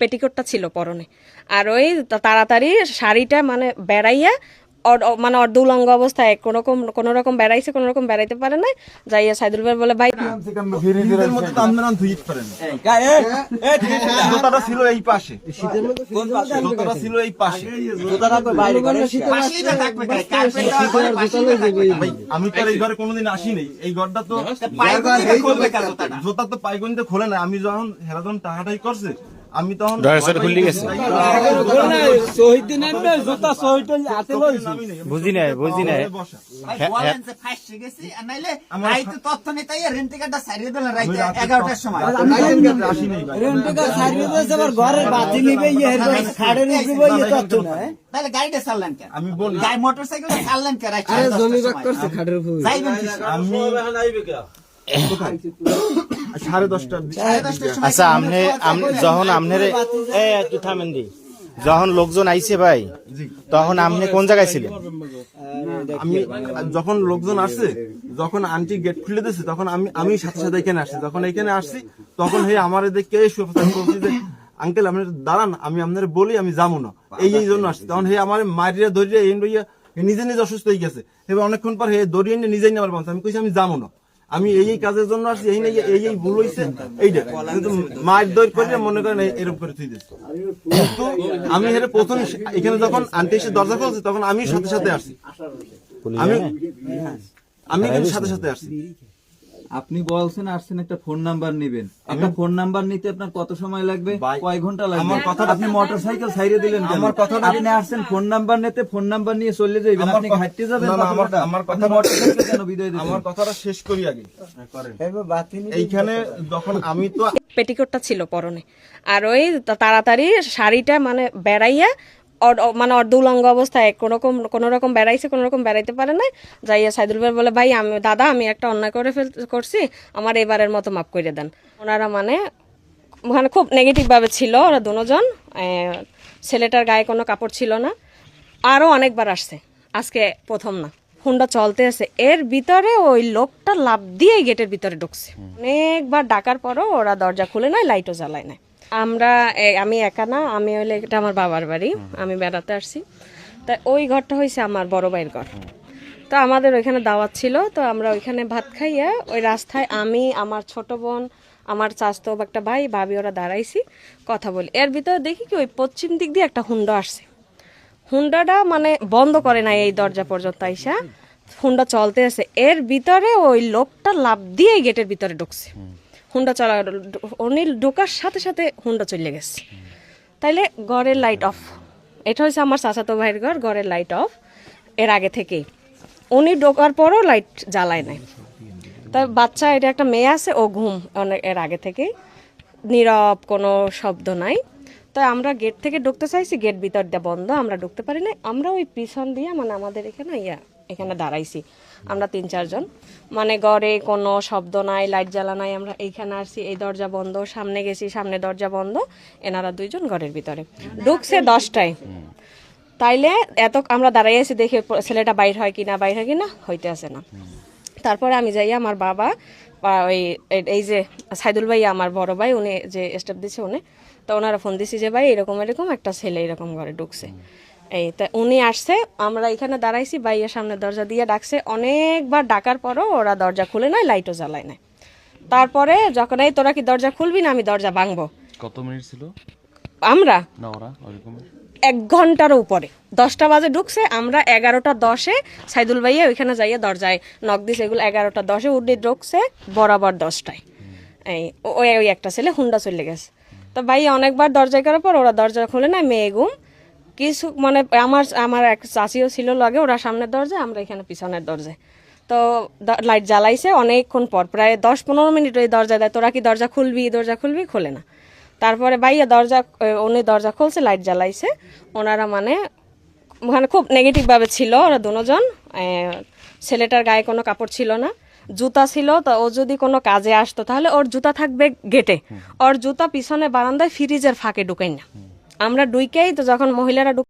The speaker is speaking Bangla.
পেটিকোটটা ছিল পরনে। আর ওই তাড়াতাড়ি শাড়িটা মানে বেড়াইয়া মানে অর্ধ উলঙ্গ অবস্থায় কোন রকম কোন রকম বেড়াইছে কোন রকম বেড়াইতে পারে না যাইয়া সাইদুল ভাই বলে ভাই পারেন। জুতাটা ছিল এই পাশে। ছিল এই পাশে। আমি তো এই ঘরে কোনোদিন আসিনি। এই ঘরটা তো জুতা তো পাইগনিতে খোলে না। আমি যখন হেরা যখন টাকাটাই করছে আমি তখন খুলে গেছে। বুঝি নাই, বুঝি নাই। বসা। এগারোটার সময় আমি রাতে আসিনি ভাই। তাহলে গাড়িটা চাললেন কেন আমি বলি গাড়ি মোটর সাইকেল চাললেন কেন রাত সাড়ে দশটার সময়? যাইবেন আমি সাড়ে সময় আচ্ছা আমনে যখন আমনের একটু থামেন দি। যখন লোকজন আইছে ভাই তখন আপনি কোন জায়গায় ছিলেন? আমি যখন লোকজন আসছে যখন আন্টি গেট খুলে দিয়েছে তখন আমি আমি সাথে সাথে এখানে আসছি। যখন এখানে আসছি তখন হে আমার বলছি যে আঙ্কেল আপনি দাঁড়ান আমি আপনার বলি আমি যাব না। এই এই জন্য আসছি। তখন হে আমার মারিয়া ধরিয়া এই লইয়া হে নিজে নিজে অসুস্থ হয়ে গেছে। এবার অনেকক্ষণ পর হে দড়িয়ে নিয়ে নিজেই নেবার বলছে আমি কইছি আমি যাব না। আমি এই এই কাজের জন্য আসছি, এই নাই এই এই ভুল হয়েছে এইটা কিন্তু মায়ের দৈর করে মনে করেন এরকম করে তুই দিচ্ছি। কিন্তু আমি হেরে প্রথম এখানে যখন আন্টি এসে দরজা খুলছি, তখন আমি সাথে সাথে আসছি। আমি আমি কিন্তু সাথে সাথে আসছি। আপনি বলছেন আসছেন একটা ফোন নাম্বার নেবেন। একটা ফোন নাম্বার নিতে আপনার কত সময় লাগবে? কয় ঘণ্টা লাগবে? আমার কথাটা- আপনি মোটরসাইকেল ছাইরে দিলেন আমার কথাটা- আপনি আসছেন ফোন নাম্বার নিতে ফোন নাম্বার নিয়ে চলে যাবেন আমার আপনি কথা- ঘাটতে যাবেন আমার-? আমার কথা- মোটরসাইকেল কেন বিদায় দিবেন আমার কথাটা শেষ করি আগে। এইখানে যখন আমি তো পেটিকোটটা ছিল পরনে। আর ওই তাড়াতাড়ি শাড়িটা মানে বেড়াইয়া মানে অর্ধ উলঙ্গ অবস্থায় কোনোরকম কোনোরকম কোন রকম বেড়াইছে কোন রকম বেড়াইতে পারে না যাইয়া সাইদুল ভাই বলে ভাই আমি দাদা আমি একটা অন্যায় করে ফেল করছি আমার এবারের মতো মাফ করে দেন। ওনারা মানে মানে খুব নেগেটিভভাবে ছিল ওরা দুজন। ছেলেটার গায়ে কোনো কাপড় ছিল না। আরও অনেকবার আসছে। আজকে প্রথম না। হুন্ডা চলতে আছে। এর ভিতরে ওই লোকটা লাভ দিয়ে গেটের ভিতরে ঢুকছে। অনেকবার ডাকার পরও ওরা দরজা খুলে নাই লাইটও জ্বালায় না আমরা আমি একা না আমি হইলে এটা আমার বাবার বাড়ি আমি বেড়াতে আসছি। তা ওই ঘরটা হয়েছে আমার বড় ভাইয়ের ঘর। তো আমাদের ওইখানে দাওয়াত ছিল তো আমরা ওইখানে ভাত খাইয়া ওই রাস্তায় আমি আমার ছোট বোন আমার চাস্তো একটা ভাই ভাবি ওরা দাঁড়াইছি কথা বলি। এর ভিতরে দেখি কি ওই পশ্চিম দিক দিয়ে একটা হুন্ডা আসছে। হুন্ডাটা মানে বন্ধ করে নাই এই দরজা পর্যন্ত আইসা। হুন্ডা চলতে আছে। এর ভিতরে ওই লোকটা লাভ দিয়ে গেটের ভিতরে ঢুকছে। হুন্ডা চলা অনিল ঢোকার সাথে সাথে হুন্ডা চলে গেছে। তাইলে ঘরের লাইট অফ এটা হয়েছে আমার চাচাতো ভাইয়ের ঘর ঘরের লাইট অফ এর আগে থেকেই। উনি ঢোকার পরও লাইট জ্বালায় নাই। তাই বাচ্চা, এটা একটা মেয়ে আছে, ও ঘুম অনেক এর আগে থেকেই। নীরব, কোনো শব্দ নাই। তাই আমরা গেট থেকে ঢুকতে চাইছি গেট ভিতর দিয়ে বন্ধ, আমরা ঢুকতে পারি না আমরা ওই পিছন দিয়ে মানে আমাদের এখানে ইয়া, এখানে দাঁড়াইছি। আমরা তিন চারজন মানে ঘরে কোনো শব্দ নাই লাইট জ্বালা নাই, আমরা এইখানে আসছি, এই দরজা বন্ধ, সামনে গেছি, সামনে দরজা বন্ধ, এনারা দুইজন ঘরের ভিতরে। ঢুকছে দশটায়। তাইলে এত, আমরা দাঁড়াই আছি দেখে ছেলেটা বাইর হয় কিনা, বাইর হয় কিনা, হইতে আসে না। তারপরে আমি যাই আমার বাবা ওই, এই- যে সাইদুল ভাই আমার বড় ভাই, উনি যে স্টেপ দিছে, উনি তো ওনারা ফোন দিছি যে ভাই এরকম এরকম একটা ছেলে এরকম ঘরে ঢুকছে। এই তা উনি আসছে আমরা এখানে দাঁড়াইছি বাইয়ের সামনে দরজা দিয়ে ডাকছে। অনেকবার ডাকার পরও ওরা দরজা খুলে নাই লাইটও জ্বালায় নাই। তারপরে যখন এই তোরা কি দরজা খুলবি না আমি দরজা ভাঙবো? কত মিনিট ছিল? আমরা না ওরা এক ঘণ্টার উপরে। দশটা বাজে ঢুকছে আমরা এগারোটা দশে সাইদুল ভাইয়া ওইখানে যাইয়ে দরজায় নক দিছে এগুলো এগারোটা দশে উঠে ঢুকছে বরাবর দশটায়। এই ওই একটা ছেলে হুন্ডা চলে গেছে। তো ভাই অনেকবার দরজায় করার পর ওরা দরজা খুলে না মেয়ে ঘুম কিছু মানে আমার আমার এক চাষিও ছিল লাগে, ওরা সামনের দরজায়, আমরা এখানে পিছনের দরজায়। তো লাইট জ্বালাইছে অনেকক্ষণ পর, প্রায় দশ পনেরো মিনিট ওই দরজা দেয়। তোরা কি দরজা খুলবি দরজা খুলবি, খোলে না। তারপরে ভাইয়া দরজা উনি দরজা খুলছে লাইট জ্বালাইছে। ওনারা মানে মানে খুব নেগেটিভভাবে ছিল, ওরা দুজন। ছেলেটার গায়ে কোনো কাপড় ছিল না। জুতা ছিল তো ও যদি কোনো কাজে আসতো তাহলে ওর জুতা থাকবে গেটে। ওর জুতা পিছনে বারান্দায় ফ্রিজের ফাঁকে ঢুকাই না। আমরা ডুইকেই তো যখন মহিলারা